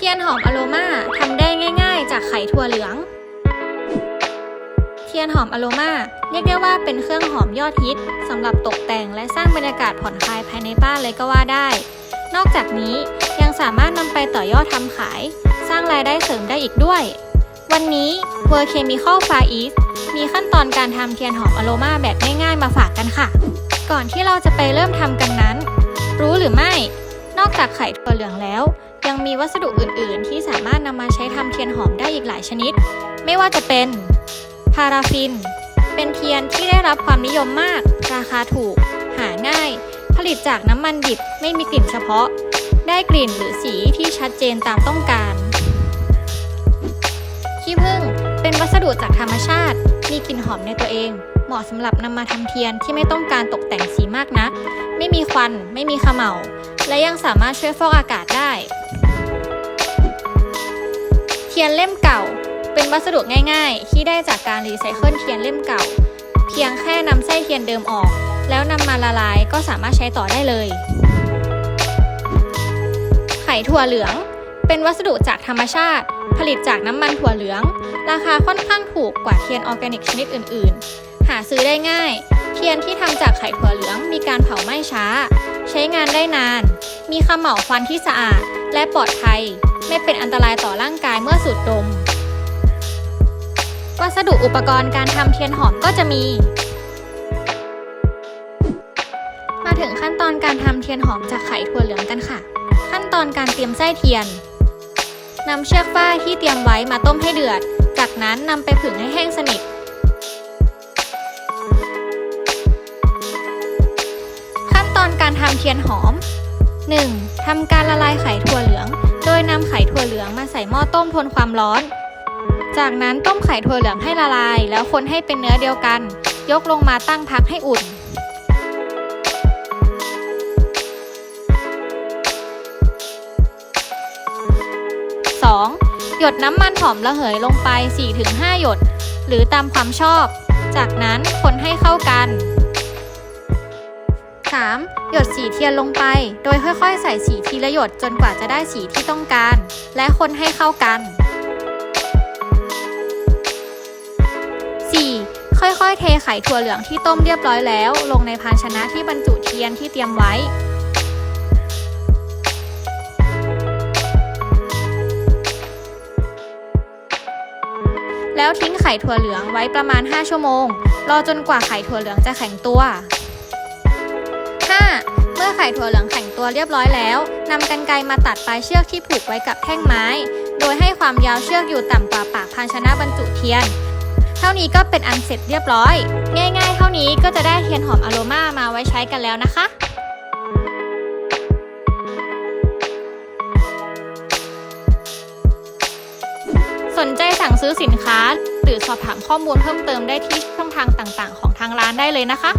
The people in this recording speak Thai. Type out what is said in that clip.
เทียนหอมอโรมาทำได้ง่ายๆ จากไข่ถั่วเหลือง เทียนหอมอโรมาเรียกได้ว่าเป็นเครื่องหอมยอดฮิตสำหรับตกแต่งและสร้างบรรยากาศผ่อนคลายภายในบ้านเลยก็ว่าได้ นอกจากนี้ยังสามารถนำไปต่อยอดทำขาย สร้างรายได้เสริมได้อีกด้วย วันนี้ w o r Chemical Far East มีขั้นตอนการทำเทียนหอมอโรมาแบบง่ายๆมาฝากกันค่ะ ก่อนที่เราจะไปเริ่มทำกันนั้น รู้หรือไม่ อกจากไข่ถั่วเหลืองแล้ว ยังมีวัสดุอื่น ๆ ที่สามารถนำมาใช้ทำเทียนหอมได้อีกหลายชนิด ไม่ว่าจะเป็น พาราฟิน เป็นเทียนที่ได้รับความนิยมมาก ราคาถูก หาง่าย ผลิตจากน้ำมันดิบไม่มีกลิ่นเฉพาะ ได้กลิ่นหรือสีที่ชัดเจนตามต้องการขี้ผึ้งเป็นวัสดุจากธรรมชาติ มีกลิ่นหอมในตัวเอง เหมาะสำหรับนำมาทำเทียนที่ไม่ต้องการตกแต่งสีมากนัก ไม่มีควัน ไม่มีขมเหลา และยังสามารถช่วยฟอกอากาศได้ เทียนเล่มเก่า เป็นวัสดุง่ายๆ ที่ได้จากการรีไซเคิลเทียนเล่มเก่า เพียงแค่นำไส้เทียนเดิมออก แล้วนำมาละลายก็สามารถใช้ต่อได้เลย ไข่ถั่วเหลือง เป็นวัสดุจากธรรมชาติ ผลิตจากน้ำมันถั่วเหลือง ราคาค่อนข้างถูกกว่าเทียนออร์แกนิกชนิดอื่น ๆ หาซื้อได้ง่าย เทียนที่ทำจากไข่ถั่วเหลืองมีการเผาไหม้ช้า ใช้งานได้นาน มีขมเหลาควันที่สะอาด และปลอดภัย ไม่เป็นอันตรายต่อร่างกายเมื่อสูดดม วัสดุอุปกรณ์การทำเทียนหอมก็จะมี มาถึงขั้นตอนการทำเทียนหอมจากไข่ถั่วเหลืองกันค่ะ ขั้นตอนการเตรียมไส้เทียนนำเชือกฝ้ายที่เตรียมไว้มาต้มให้เดือด จากนั้นนำไปผึ่งให้แห้งสนิท ทำเทียนหอม 1. ทำการละลายไข่ถั่วเหลือง โดยนำไข่ถั่วเหลืองมาใส่หม้อต้มทนความร้อน จากนั้นต้มไข่ถั่วเหลืองให้ละลาย แล้วคนให้เป็นเนื้อเดียวกัน ยกลงมาตั้งพักให้อุ่น 2. หยดน้ำมันหอมระเหยลงไป 4-5 หยด หรือตามความชอบ จากนั้นคนให้เข้ากัน 3. หยดสีเทียนลงไป โดยค่อยๆ ใส่สีทีละหยดจนกว่าจะได้สีที่ต้องการ และคนให้เข้ากัน 4. ค่อยๆ เทไข่ถั่วเหลืองที่ต้มเรียบร้อยแล้ว ลงในภาชนะที่บรรจุเทียนที่เตรียมไว้ แล้วทิ้งไข่ถั่วเหลืองไว้ประมาณ 5 ชั่วโมง รอจนกว่าไข่ถั่วเหลืองจะแข็งตัว อไข่ถั่วเหลืองแข็งตัวเรียบร้อยแล้วนำกรรไกรมาตัดปลายเชือกที่ผูกไว้กับแท่งไม้ โดยให้ความยาวเชือกอยู่ต่ำกว่าปากภาชนะบรรจุเทียน เท่านี้ก็เป็นอันเสร็จเรียบร้อย ง่าย ๆ เท่านี้ก็จะได้เทียนหอมอโรมามาไว้ใช้กันแล้วนะคะสนใจสั่งซื้อสินค้า หรือสอบถามข้อมูลเพิ่มเติมได้ที่ช่องทางต่างๆ ของทางร้านได้เลยนะคะ